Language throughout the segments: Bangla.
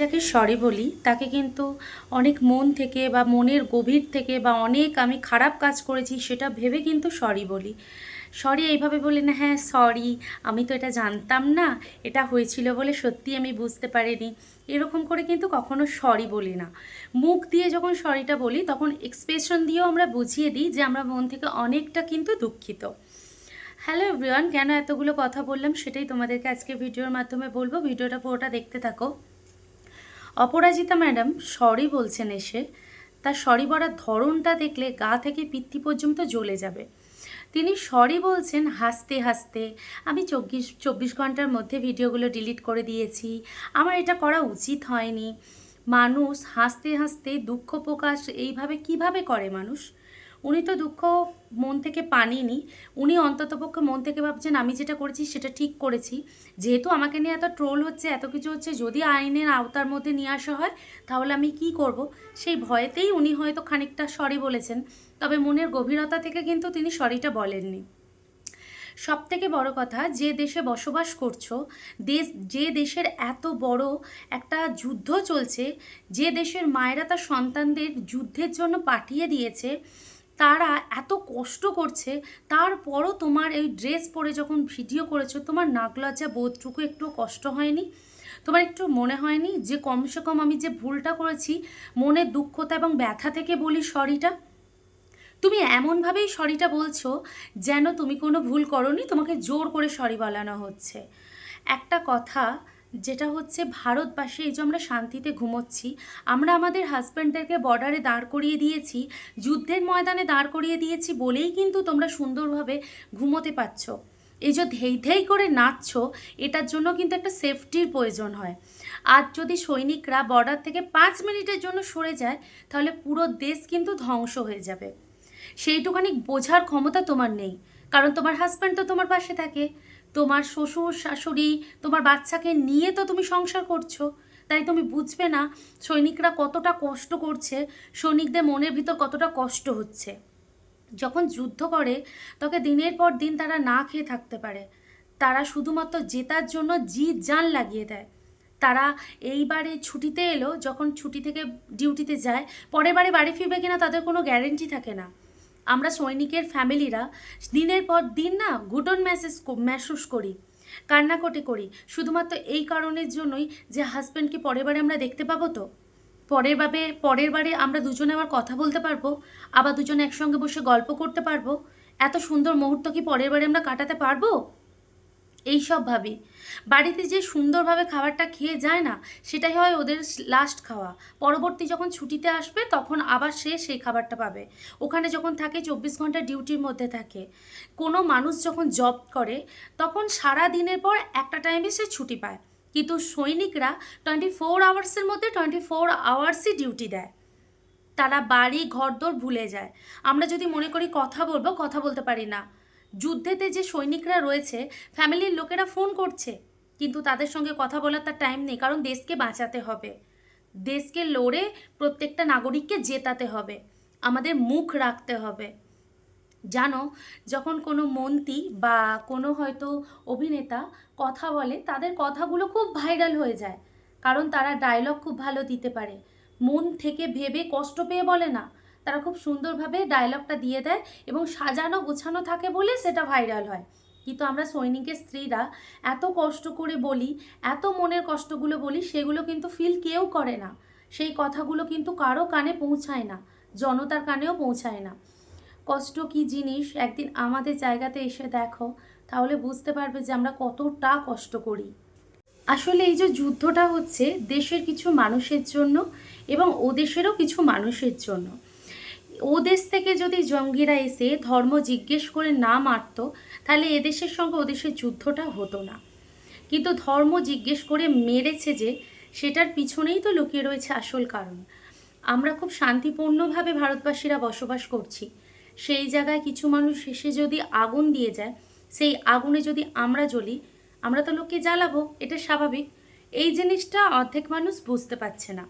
যাকে সরি বলি, তাকে কিন্তু অনেক মন থেকে বা মনের গভীর থেকে বা অনেক আমি খারাপ কাজ করেছি সেটা ভেবে কিন্তু সরি বলি। সরি এইভাবে বলি না হ্যাঁ সরি, আমি তো এটা জানতাম না, এটা হয়েছিল বলে সত্যি আমি বুঝতে পারিনি। এরকম করে কিন্তু কখনো সরি বলি না। মুখ দিয়ে যখন সরিটা বলি, তখন এক্সপ্রেশন দিয়েও আমরা বুঝিয়ে দিই যে আমরা মন থেকে অনেকটা কিন্তু দুঃখিত। হ্যালো এভরিওয়ান কেন এতগুলো কথা বললাম সেটাই তোমাদেরকে আজকে ভিডিওর মাধ্যমে বলব। ভিডিওটা পুরোটা দেখতে থাকো। অপরাজিতা ম্যাডাম সরি বলছেন এসে। তার সরি বলার ধরনটা দেখলে গা থেকে পিত্তি পর্যন্ত জ্বলে যাবে। তিনি সরি বলছেন, হাসতে হাসতে। আমি চব্বিশ চব্বিশ ঘণ্টার মধ্যে ভিডিওগুলো ডিলিট করে দিয়েছি। আমার এটা করা উচিত হয়নি। মানুষ হাসতে হাসতে দুঃখ প্রকাশ এইভাবে কীভাবে করে মানুষ? উনি তো দুঃখ মন থেকে পানিনি উনি অন্ততপক্ষে মন থেকে ভাবছেন, আমি যেটা করেছি সেটা ঠিক করেছি। যেহেতু আমাকে নিয়ে এত ট্রোল হচ্ছে, এত কিছু হচ্ছে, যদি আইনের আওতার মধ্যে নিয়ে আসা হয়, তাহলে আমি কি করব? সেই ভয়েতেই উনি হয়তো খানিকটা সরি বলেছেন। তবে মনের গভীরতা থেকে কিন্তু তিনি সরিটা বলেননি। সব থেকে বড় কথা, যে দেশে বসবাস করছ, দেশ, যে দেশের এত বড় একটা যুদ্ধ চলছে, যে দেশের মায়েরা তার সন্তানদের যুদ্ধের জন্য পাঠিয়ে দিয়েছে তারা এত কষ্ট করছে, তারপরও তোমার এই ড্রেস পরে যখন ভিডিও করেছ, তোমার নাগলজ্জা বোধটুকু একটু কষ্ট হয়নি? তোমার একটু মনে হয়নি যে কমসে কম আমি যে ভুলটা করেছি মনের দুঃখতা এবং ব্যথা থেকে বলি সরিটা তুমি এমনভাবেই সরিটা বলছো যেন তুমি কোনো ভুল করনি, তোমাকে জোর করে সরি বলানো হচ্ছে। একটা কথা যেটা হচ্ছে ভারতবাসী, এই যে আমরা শান্তিতে ঘুমোচ্ছি, আমরা আমাদের হাজব্যান্ডদেরকে বর্ডারে দাঁড় করিয়ে দিয়েছি, যুদ্ধের ময়দানে দাঁড় করিয়ে দিয়েছি বলেই কিন্তু তোমরা সুন্দরভাবে ঘুমোতে পারছ। এই যে ধেই ধেই করে নাচছ, এটার জন্য কিন্তু একটা সেফটির প্রয়োজন হয়। আর যদি সৈনিকরা বর্ডার থেকে পাঁচ মিনিটের জন্য সরে যায়, তাহলে পুরো দেশ কিন্তু ধ্বংস হয়ে যাবে। সেইটুখানি বোঝার ক্ষমতা তোমার নেই, কারণ তোমার হাজব্যান্ড তো তোমার পাশে থাকে। তোমার শ্বশুর, শাশুড়ি, তোমার বাচ্চাকে নিয়ে তো তুমি সংসার করছ। তাই তুমি বুঝবে না সৈনিকরা কতটা কষ্ট করছে, সৈনিকদের মনের ভিতর কতটা কষ্ট হচ্ছে। যখন যুদ্ধ করে তখন দিনের পর দিন তারা না খেয়ে থাকতে পারে। তারা শুধুমাত্র জেতার জন্য জি জান লাগিয়ে দেয়। তারা এইবারে ছুটিতে এলো, যখন ছুটি থেকে ডিউটিতে যায়, পরের বারে বাড়ি ফিরবে কিনা তাদের কোনো গ্যারেন্টি থাকে না। আমরা সৈনিকের ফ্যামিলিরা দিনের পর দিন না গুটন মেসেজ মেসেজ করি, কান্নাকটি করি। শুধুমাত্র এই কারণের জন্যই যে হাজব্যান্ডকে পরের বারে আমরা দেখতে পাবো তো? পরের বাবে, পরের বারে আমরা দুজনে আবার কথা বলতে পারব, আবার দুজনে একসঙ্গে বসে গল্প করতে পারব। এত সুন্দর মুহূর্ত কি পরের বারে আমরা কাটাতে পারব? এই সব ভাবি। বাড়িতে যে সুন্দরভাবে খাবারটা খেয়ে যায় না, সেটাই হয় ওদের লাস্ট খাওয়া। পরবর্তী যখন ছুটিতে আসবে, তখন আবার সে সেই খাবারটা পাবে। ওখানে যখন থাকে, চব্বিশ ঘণ্টা ডিউটির মধ্যে থাকে। কোনো মানুষ যখন জব করে, তখন সারা দিনের পর একটা টাইমে সে ছুটি পায়। কিন্তু সৈনিকরা টোয়েন্টি ফোর আওয়ার্সের মধ্যে টোয়েন্টি ফোর আওয়ার্সই ডিউটি দেয়। তারা বাড়ি, ঘরদোর ভুলে যায়। আমরা যদি মনে করি কথা বলব, কথা বলতে পারি না। যুদ্ধেতে যে সৈনিকরা রয়েছে ফ্যামিলির লোকেরা ফোন করছে। কিন্তু তাদের সঙ্গে কথা বলার তার টাইম নেই, কারণ দেশকে বাঁচাতে হবে। দেশকে লড়ে প্রত্যেকটা নাগরিককে জেতাতে হবে। আমাদের মুখ রাখতে হবে। জানো, যখন কোনো মন্ত্রী বা কোনো হয়তো অভিনেতা কথা বলে, তাদের কথাগুলো খুব ভাইরাল হয়ে যায়। কারণ তারা ডায়লগ খুব ভালো দিতে পারে। মন থেকে ভেবে কষ্ট পেয়ে বলে না। তারা খুব সুন্দরভাবে ডায়লগটা দিয়ে দেয় এবং সাজানো গোছানো থাকে বলে সেটা ভাইরাল হয়। কিন্তু আমরা সৈনিকের স্ত্রীরা এত কষ্ট করে বলি, এত মনের কষ্টগুলো বলি, সেগুলো কিন্তু ফিল কেউ করে না। সেই কথাগুলো কিন্তু কারও কানে পৌঁছায় না, জনতার কানেও পৌঁছায় না। কষ্ট কি জিনিস? একদিন আমাদের জায়গাতে এসে দেখো, তাহলে বুঝতে পারবে যে আমরা কতটা কষ্ট করি। আসলে এই যে যুদ্ধটা হচ্ছে দেশের কিছু মানুষের জন্য এবং ও দেশেরও কিছু মানুষের জন্য। ও দেশ থেকে যদি জঙ্গিরা এসে ধর্ম জিজ্ঞেস করে না মারতো, তাহলে এদেশের সঙ্গে ওদেশের যুদ্ধটা হতো না। কিন্তু ধর্ম জিজ্ঞেস করে মেরেছে যে, সেটার পিছনেই তো লুকিয়ে রয়েছে আসল কারণ। আমরা খুব শান্তিপূর্ণভাবে ভারতবাসীরা বসবাস করছি। সেই জায়গায় কিছু মানুষ এসে যদি আগুন দিয়ে যায়, সেই আগুনে যদি আমরা জ্বলি, আমরা তো লোককে জ্বালাবো, এটা স্বাভাবিক। এই জিনিসটা অর্ধেক মানুষ বুঝতে পারছে না।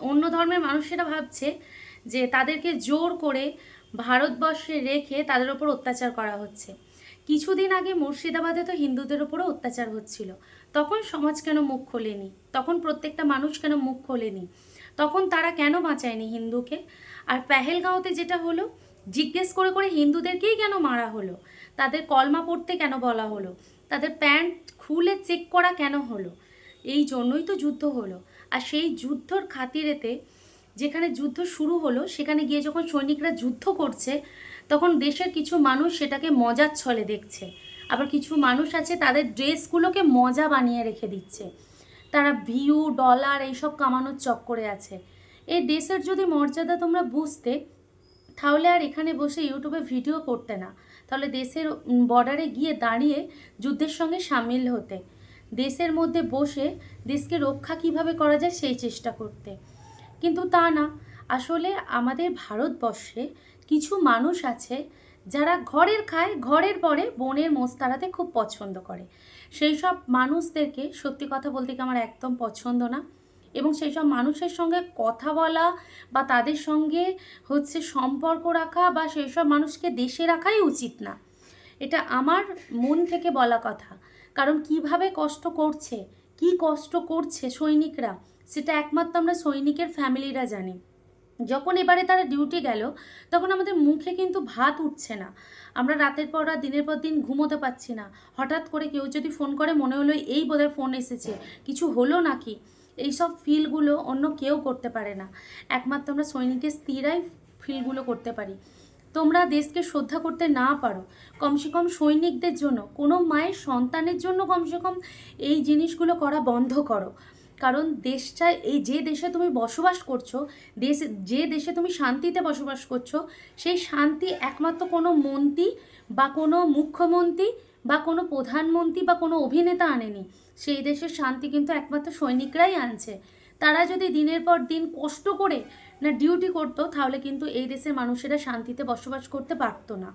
অন্য ধর্মের মানুষেরা ভাবছে যে তাদেরকে জোর করে ভারতবর্ষে রেখে তাদের ওপর অত্যাচার করা হচ্ছে। কিছুদিন আগে মুর্শিদাবাদে তো হিন্দুদের ওপরও অত্যাচার হচ্ছিল। তখন সমাজ কেন মুখ খোলেনি? তখন প্রত্যেকটা মানুষ কেন মুখ খোলেনি? তখন তারা কেন বাঁচায়নি হিন্দুকে? আর পেহেলগাঁওতে যেটা হলো, জিজ্ঞেস করে করে হিন্দুদেরকেই কেন মারা হলো? তাদের কলমা পড়তে কেন বলা হলো? তাদের প্যান্ট খুলে চেক করা কেন হলো? এই জন্যই তো যুদ্ধ হলো। আর সেই যুদ্ধর খাতিরেতে যেখানে যুদ্ধ শুরু হলো, সেখানে গিয়ে যখন সৈনিকরা যুদ্ধ করছে, তখন দেশের কিছু মানুষ সেটাকে মজার ছলে দেখছে। আবার কিছু মানুষ আছে, তাদের ড্রেসগুলোকে মজা বানিয়ে রেখে দিচ্ছে। তারা ভিউ, ডলার এইসব কামানোর চক্করে আছে। এই দেশের যদি মর্যাদা তোমরা বুঝতে, তাহলে আর এখানে বসে ইউটিউবে ভিডিও করতে না। তাহলে দেশের বর্ডারে গিয়ে দাঁড়িয়ে যুদ্ধের সঙ্গে সামিল হতে। দেশের মধ্যে বসে দেশকে রক্ষা কীভাবে করা যায়, সেই চেষ্টা করতে। কিন্তু তা না। আসলে আমাদের ভারতবর্ষে কিছু মানুষ আছে যারা ঘরের খায়, ঘরের পরে বনের মোষ তাড়াতে খুব পছন্দ করে। সেই সব মানুষদেরকে সত্যি কথা বলতে কি আমার একদম পছন্দ না। এবং সেই সব মানুষের সঙ্গে কথা বলা বা তাদের সঙ্গে হচ্ছে সম্পর্ক রাখা বা সেই সব মানুষকে দেশে রাখাই উচিত না। এটা আমার মন থেকে বলা কথা। কারণ কীভাবে কষ্ট করছে, কি কষ্ট করছে সৈনিকরা সেটা একমাত্র আমরা সৈনিকের ফ্যামিলিরা জানি। যখন এবারে তারা ডিউটি গেল, তখন আমাদের মুখে কিন্তু ভাত উঠছে না। আমরা রাতের পর রাত দিনের পর দিন ঘুমোতে পারছি না। হঠাৎ করে কেউ যদি ফোন করে, মনে হলো এই বোধহয় ফোন এসেছে। কিছু হলো নাকি? এইসব ফিলগুলো অন্য কেউ করতে পারে না। একমাত্র আমরা সৈনিকের স্ত্রীরাই ফিলগুলো করতে পারি। তোমরা দেশকে শ্রদ্ধা করতে না পারো। কমসে কম সৈনিকদের জন্য, কোনো মায়ের সন্তানের জন্য কমসে কম এই জিনিসগুলো করা বন্ধ করো। কারণ দেশটা, এই যে দেশে তুমি বসবাস করছ, দেশ, যে দেশে তুমি শান্তিতে বসবাস করছ, সেই শান্তি একমাত্র কোনো মন্ত্রী বা কোনো মুখ্যমন্ত্রী বা কোনো প্রধানমন্ত্রী বা কোনো অভিনেতা আনেনি। সেই দেশের শান্তি কিন্তু একমাত্র সৈনিকরাই আনছে। তারা যদি দিনের পর দিন কষ্ট করে না ডিউটি করতো, তাহলে কিন্তু এই দেশের মানুষেরা শান্তিতে বসবাস করতে পারতো না।